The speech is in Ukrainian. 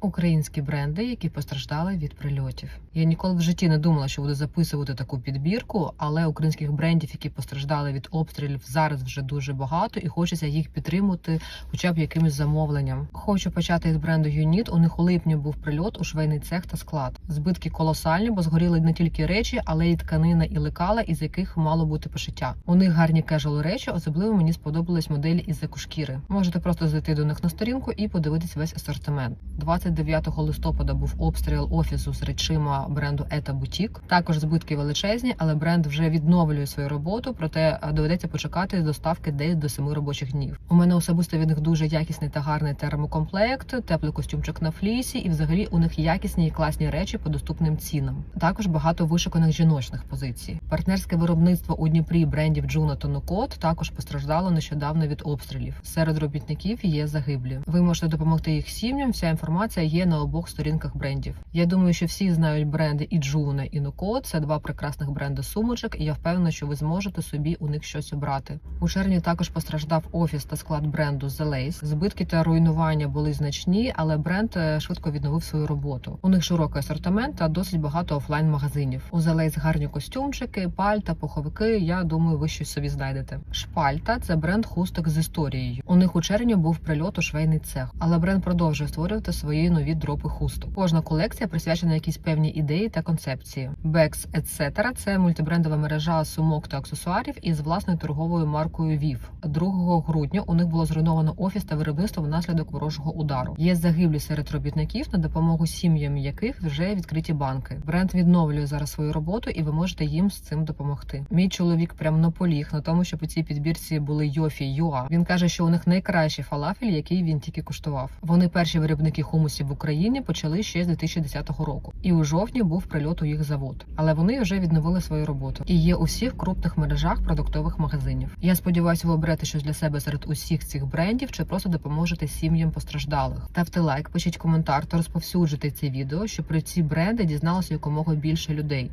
Українські бренди, які постраждали від прильотів. Я ніколи в житті не думала, що буду записувати таку підбірку, але українських брендів, які постраждали від обстрілів, зараз вже дуже багато, і хочеться їх підтримати, хоча б якимось замовленням. Хочу почати з бренду Юніт. У них у липні був прильот у швейний цех та склад. Збитки колосальні, бо згоріли не тільки речі, але й тканина і лекала, із яких мало бути пошиття. У них гарні кежуал речі. Особливо мені сподобались моделі із екошкіри. Можете просто зайти до них на сторінку і подивитись весь асортимент. 29 листопада був обстріл офісу з речима бренду Ета Бутік. Також збитки величезні, але бренд вже відновлює свою роботу. Проте е, доведеться почекати доставки десь до 7 робочих днів. У мене особисто від них дуже якісний та гарний термокомплект, теплий костюмчик на флісі, і взагалі у них якісні і класні речі по доступним цінам. Також багато вишуканих жіночних позицій. Партнерське виробництво у Дніпрі брендів Juno та Нукот також постраждало нещодавно від обстрілів. Серед робітників є загиблі. Ви можете допомогти їх сім'ям. Вся інформація є на обох сторінках брендів. Я думаю, що всі знають бренди і Juno, і Нукот. Це два прекрасних бренди сумочок, і я впевнена, що ви зможете собі у них щось обрати. У червні також постраждав офіс та склад бренду The Lace. Збитки та руйнування були значні, але бренд е, швидко відновив свою роботу. У них широкий асортимент та досить багато офлайн магазинів. У The Lace гарні костюмчики, пальта, пуховики. Я думаю, ви щось собі знайдете. Шпальта це бренд хусток з історією. У них у червні був прильот у швейний цех, але бренд продовжує створювати свої нові дропи хусток. Кожна колекція присвячена якійсь певній ідеї та концепції. Bex Etc. – це мультибрендова мережа сумок та аксесуарів із власною торговою маркою VIV. 2 грудня у них було зруйновано офіс та виробництво внаслідок ворожого удару. Є загиблі серед робітників, на допомогу сім'ям яких вже відкриті банки. Бренд відновлює зараз свою роботу, і ви можете їм з цим допомогти. Мій чоловік прям наполіг на тому, щоб у цій підбірці були Йофі Юа. Він каже, що у них найкращий фалафель, який він тільки куштував. Вони перші виробники хумусів в Україні почали ще з 2010 року. І у жовтні був прильот у їх завод. Але вони вже відновили свою роботу і є у всіх крупних мережах продуктових магазинів. Я сподіваюся, ви оберете щось для себе серед усіх цих брендів, чи просто допоможете сім'ям постраждалих. Ставте лайк, пишіть коментар та розповсюджуйте це відео, щоб про ці бренди дізналося якомога більше людей.